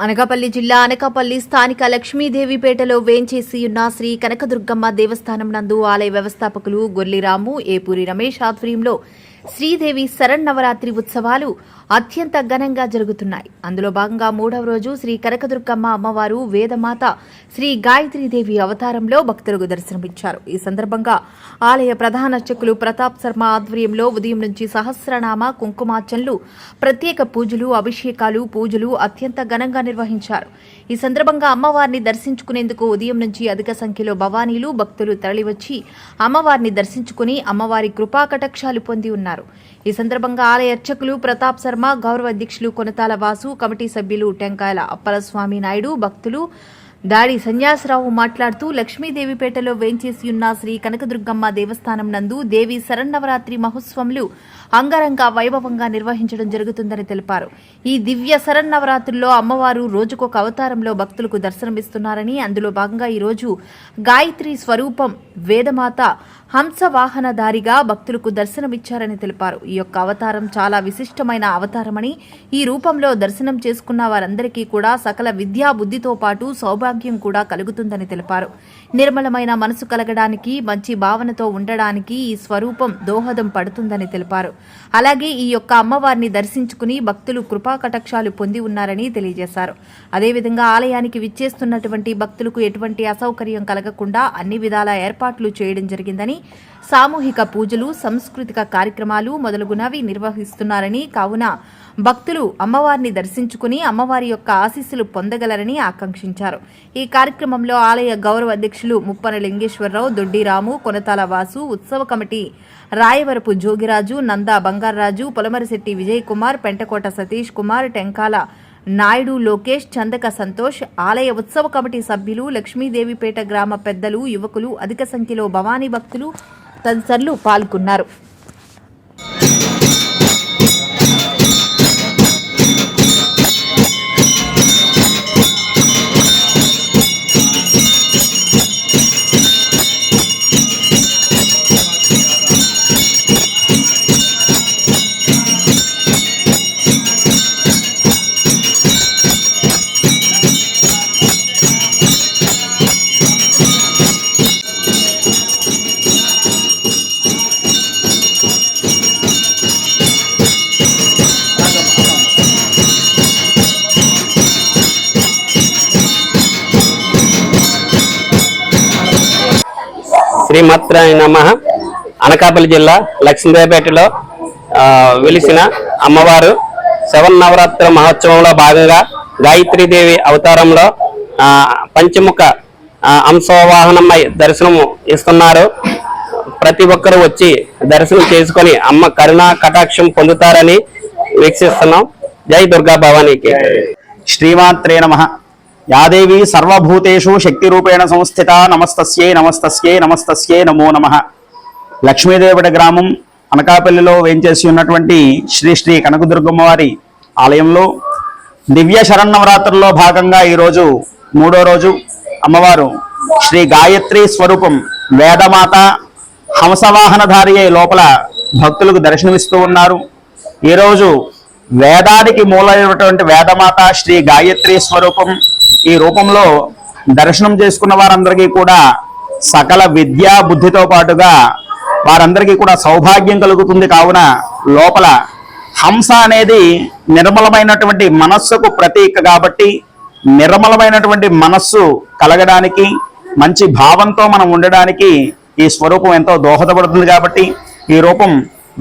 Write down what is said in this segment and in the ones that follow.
అనకాపల్లి జిల్లా అనకాపల్లి స్థానిక లక్ష్మీదేవిపేటలో వేంచేసి ఉన్న శ్రీ కనకదుర్గమ్మ దేవస్థానం నందు ఆలయ వ్యవస్థాపకులు గొర్లిరాము ఏపూరి రమేష్ ఆధ్వర్యంలో శ్రీదేవి శరన్నవరాత్రి ఉత్సవాలు అత్యంత ఘనంగా జరుగుతున్నాయి. అందులో భాగంగా మూడవ రోజు శ్రీ కనకదుర్గమ్మ అమ్మవారు వేదమాత శ్రీ గాయత్రీదేవి అవతారంలో భక్తులకు దర్శనమిచ్చారు. ఈ సందర్భంగా ఆలయ ప్రధాన అర్చకులు ప్రతాప్ శర్మ ఆధ్వర్యంలో ఉదయం నుంచి సహస్రనామ కుంకుమార్చనలు ప్రత్యేక పూజలు అభిషేకాలు పూజలు అత్యంత ఘనంగా నిర్వహించారు. ఈ సందర్భంగా అమ్మవారిని దర్శించుకునేందుకు ఉదయం నుంచి అధిక సంఖ్యలో భవానీలు భక్తులు తరలివచ్చి అమ్మవారిని దర్శించుకుని అమ్మవారి కృపా కటాక్షాలు పొంది ఉన్నారు. ఈ సందర్భంగా ఆలయ అర్చకులు ప్రతాప్ శర్మ గౌరవ అధ్యక్షులు కొనతాల వాసు కమిటీ సభ్యులు టెంకాయల అప్పలస్వామి నాయుడు భక్తులు దాడి సన్యాసరావు మాట్లాడుతూ లక్ష్మీదేవిపేటలో వేంచేసి ఉన్న శ్రీ కనకదుర్గమ్మ దేవస్థానం నందు దేవి శరన్నవరాత్రి మహోత్సవములు అంగరంగ వైభవంగా నిర్వహించడం జరుగుతుందని తెలిపారు. ఈ దివ్య శరన్నవరాత్రుల్లో అమ్మవారు రోజుకొక అవతారంలో భక్తులకు దర్శనమిస్తున్నారని అందులో భాగంగా ఈరోజు గాయత్రి స్వరూపం వేదమాత హంసవాహనధారిగా భక్తులకు దర్శనమిచ్చారని తెలిపారు. ఈ యొక్క అవతారం చాలా విశిష్టమైన అవతారమని ఈ రూపంలో దర్శనం చేసుకున్న వారందరికీ కూడా సకల విద్యా బుద్ధితో పాటు సౌభాగ్యం కూడా కలుగుతుందని తెలిపారు. నిర్మలమైన మనసు కలగడానికి మంచి భావనతో ఉండడానికి ఈ స్వరూపం దోహదం పడుతుందని తెలిపారు. అలాగే ఈ యొక్క అమ్మవారిని దర్శించుకుని భక్తులు కృపా కటాక్షాలు పొంది ఉన్నారని తెలియజేశారు. అదేవిధంగా ఆలయానికి విచ్చేస్తున్నటువంటి భక్తులకు ఎటువంటి అసౌకర్యం కలగకుండా అన్ని విధాల ఏర్పాట్లు చేయడం జరిగిందని సామూహిక పూజలు సాంస్కృతిక కార్యక్రమాలు మొదలగునవి నిర్వహిస్తున్నారని కావున భక్తులు అమ్మవారిని దర్శించుకుని అమ్మవారి యొక్క ఆశీస్సులు పొందగలరని ఆకాంక్షించారు. ఈ కార్యక్రమంలో ఆలయ గౌరవ అధ్యక్షులు ముప్పన లింగేశ్వరరావు దొడ్డిరాము కొనతాల వాసు ఉత్సవ కమిటీ రాయవరపు జోగిరాజు నందా బంగారాజు పొలమరిశెట్టి విజయ్ కుమార్ పెంటకోట సతీష్ కుమార్ టెంకాల నాయుడు లోకేష్ చందక సంతోష్ ఆలయ ఉత్సవ కమిటీ సభ్యులు లక్ష్మీదేవిపేట గ్రామ పెద్దలు యువకులు అధిక సంఖ్యలో భవానీ భక్తులు తదితరులు పాల్గొన్నారు. శ్రీమాత్రాయ నమ. అనకాపల్లి జిల్లా లక్ష్మీదేవపేటలో వెలిసిన అమ్మవారు శవన్ నవరాత్రి మహోత్సవంలో భాగంగా గాయత్రీదేవి అవతారంలో పంచముఖ అంశవాహనమై దర్శనము ఇస్తున్నారు. ప్రతి ఒక్కరూ వచ్చి దర్శనం చేసుకొని అమ్మ కరుణా కటాక్షం పొందుతారని వీక్షిస్తున్నాం. జై దుర్గా భవానీకి. శ్రీమాత్రే నమ. యాదేవి సర్వభూతేషు శక్తిరూపేణ సంస్థిత నమస్తస్యే నమస్తస్యే నమస్తస్యే నమో నమ. లక్ష్మీదేవిడ గ్రామం అనకాపల్లిలో వేంచేసి ఉన్నటువంటి శ్రీ శ్రీ కనకదుర్గమ్మవారి ఆలయంలో దివ్య శరణవరాత్రుల్లో భాగంగా ఈరోజు మూడో రోజు అమ్మవారు శ్రీ గాయత్రి స్వరూపం వేదమాత హంసవాహనధారి అయి లోపల భక్తులకు దర్శనమిస్తూ ఉన్నారు. ఈరోజు వేదానికి మూలమైనటువంటి వేదమాత శ్రీ గాయత్రి స్వరూపం ఈ రూపంలో దర్శనం చేసుకున్న వారందరికీ కూడా సకల విద్యా బుద్ధితో పాటుగా వారందరికీ కూడా సౌభాగ్యం కలుగుతుంది. కావున లోపల హంస అనేది నిర్మలమైనటువంటి మనస్సుకు ప్రతీక కాబట్టి నిర్మలమైనటువంటి మనస్సు కలగడానికి మంచి భావంతో మనం ఉండడానికి ఈ స్వరూపం ఎంతో దోహదపడుతుంది కాబట్టి ఈ రూపం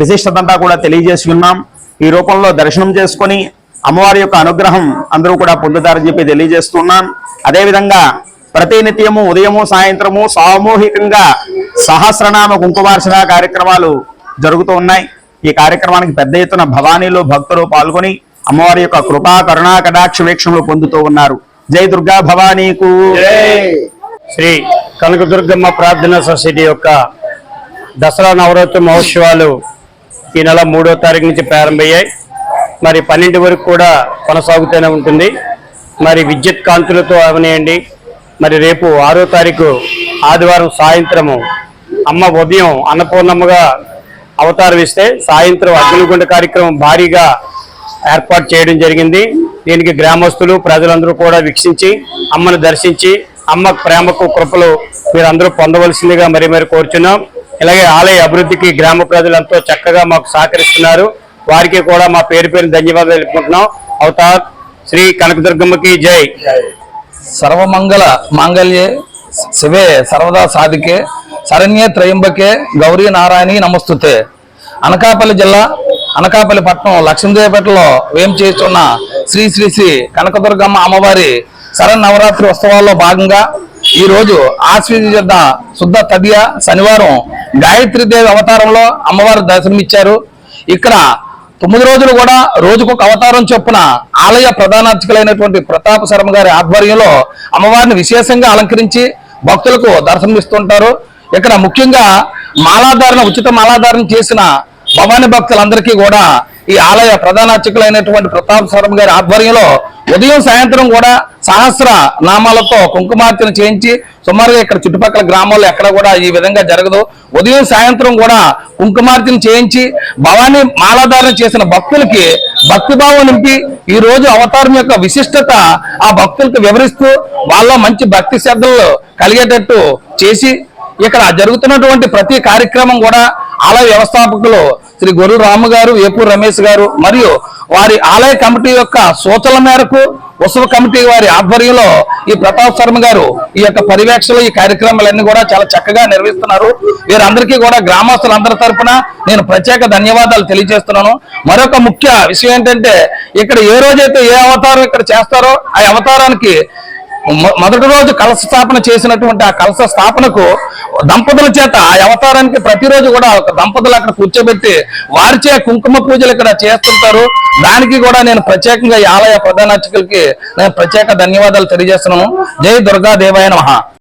విశిష్టతంతా కూడా తెలియజేసి ఉన్నాం. ఈ రూపంలో దర్శనం చేసుకొని అమ్మవారి యొక్క అనుగ్రహం అందరూ కూడా పొందుతారని చెప్పి తెలియజేస్తున్నాం. అదేవిధంగా ప్రతినిత్యము ఉదయము సాయంత్రము సామూహికంగా సహస్రనామ కుంకుమార్చన కార్యక్రమాలు జరుగుతూ ఉన్నాయి. ఈ కార్యక్రమానికి పెద్ద ఎత్తున భవానీలు భక్తులు పాల్గొని అమ్మవారి యొక్క కృపా కరుణా కటాక్ష వీక్షణలు పొందుతూ ఉన్నారు. జై దుర్గా భవానీకు. శ్రీ కనకదుర్గమ్మ ప్రార్థనా సొసైటీ యొక్క దసరా నవరాత్రి మహోత్సవాలు ఈ నెల మూడో తారీఖు నుంచి ప్రారంభమయ్యాయి. మరి పన్నెండు వరకు కూడా కొనసాగుతూనే ఉంటుంది. మరి విద్యుత్ కాంతులతో అవనేయండి. మరి రేపు ఆరో తారీఖు ఆదివారం సాయంత్రము అమ్మ ఉదయం అన్నపూర్ణమ్మగా అవతారం ఇస్తే సాయంత్రం అగ్నిగుండ కార్యక్రమం భారీగా ఏర్పాటు చేయడం జరిగింది. దీనికి గ్రామస్తులు ప్రజలందరూ కూడా వీక్షించి అమ్మను దర్శించి అమ్మ ప్రేమకు కృపలు మీరందరూ పొందవలసిందిగా మరి మరి కోరుచున్నాం. ఇలాగే ఆలయ అభివృద్ధికి గ్రామ ప్రజలు ఎంతో చక్కగా మాకు సహకరిస్తున్నారు. వారికి కూడా మా పేరు పేరు ధన్యవాదాలు తెలుపుకుంటున్నాం. అవతార్ శ్రీ కనకదుర్గమ్మకి జై. సర్వమంగళ మాంగళ్యే శివే సర్వదా సాధికే శరణ్యే త్రయంబకే గౌరీ నారాయణి నమస్తుతే. అనకాపల్లి జిల్లా అనకాపల్లి పట్టణం లక్ష్మీదేవిపేటలో వేం చేస్తున్న శ్రీ శ్రీ శ్రీ కనకదుర్గమ్మ అమ్మవారి శరణ్ నవరాత్రి ఉత్సవాల్లో భాగంగా ఈ రోజు ఆశ్వీజ శుద్ధ తదియ శనివారం గాయత్రీదేవి అవతారంలో అమ్మవారు దర్శనమిచ్చారు. ఇక్కడ తొమ్మిది రోజులు కూడా రోజుకొక అవతారం చొప్పున ఆలయ ప్రధానార్చకులైనటువంటి ప్రతాప శర్మ గారి ఆధ్వర్యంలో అమ్మవారిని విశేషంగా అలంకరించి భక్తులకు దర్శనమిస్తుంటారు ఇక్కడ ముఖ్యంగా మాలాధారణ ఉచిత మాలాధారణ చేసిన భవాని భక్తులందరికీ కూడా ఈ ఆలయ ప్రధానార్చకులైనటువంటి ప్రతాప్ శర్మ గారి ఆధ్వర్యంలో ఉదయం సాయంత్రం కూడా సహస్ర నామాలతో కుంకుమార్చన చేయించి సుమారుగా ఇక్కడ చుట్టుపక్కల గ్రామాల్లో ఎక్కడ కూడా ఈ విధంగా జరగదు. ఉదయం సాయంత్రం కూడా కుంకుమార్చన చేయించి భవానీ మాలాధారణ చేసిన భక్తులకి భక్తిభావం నింపి ఈ రోజు అవతారం యొక్క విశిష్టత ఆ భక్తులకు వివరిస్తూ వాళ్ళ మంచి భక్తి శ్రద్ధలు కలిగేటట్టు చేసి ఇక్కడ జరుగుతున్నటువంటి ప్రతి కార్యక్రమం కూడా ఆలయ వ్యవస్థాపకులు శ్రీ గొర్రు రాము గారు ఏపూర్ రమేష్ గారు మరియు వారి ఆలయ కమిటీ యొక్క సూచనల మేరకు ఉత్సవ కమిటీ వారి ఆధ్వర్యంలో ఈ ప్రతాప్ శర్మ గారు ఈ యొక్క పర్యవేక్షణలో ఈ కార్యక్రమాలన్నీ కూడా చాలా చక్కగా నిర్వహిస్తున్నారు. వీరందరికీ కూడా గ్రామస్తులందరి తరఫున నేను ప్రత్యేక ధన్యవాదాలు తెలియజేస్తున్నాను. మరొక ముఖ్య విషయం ఏంటంటే ఇక్కడ ఏ రోజైతే ఏ అవతారం ఇక్కడ చేస్తారో ఆ అవతారానికి మొదటి రోజు కలశ స్థాపన చేసినటువంటి ఆ కలశ స్థాపనకు దంపతుల చేత ఆ అవతారానికి ప్రతిరోజు కూడా ఒక దంపతులు అక్కడ కూర్చోబెట్టి వారిచే కుంకుమ పూజలు ఇక్కడ చేస్తుంటారు. దానికి కూడా నేను ప్రత్యేకంగా ఈ ఆలయ ప్రధానార్చకులకి నేను ప్రత్యేక ధన్యవాదాలు తెలియజేస్తున్నాను. జై దుర్గా దేవాయ నమః.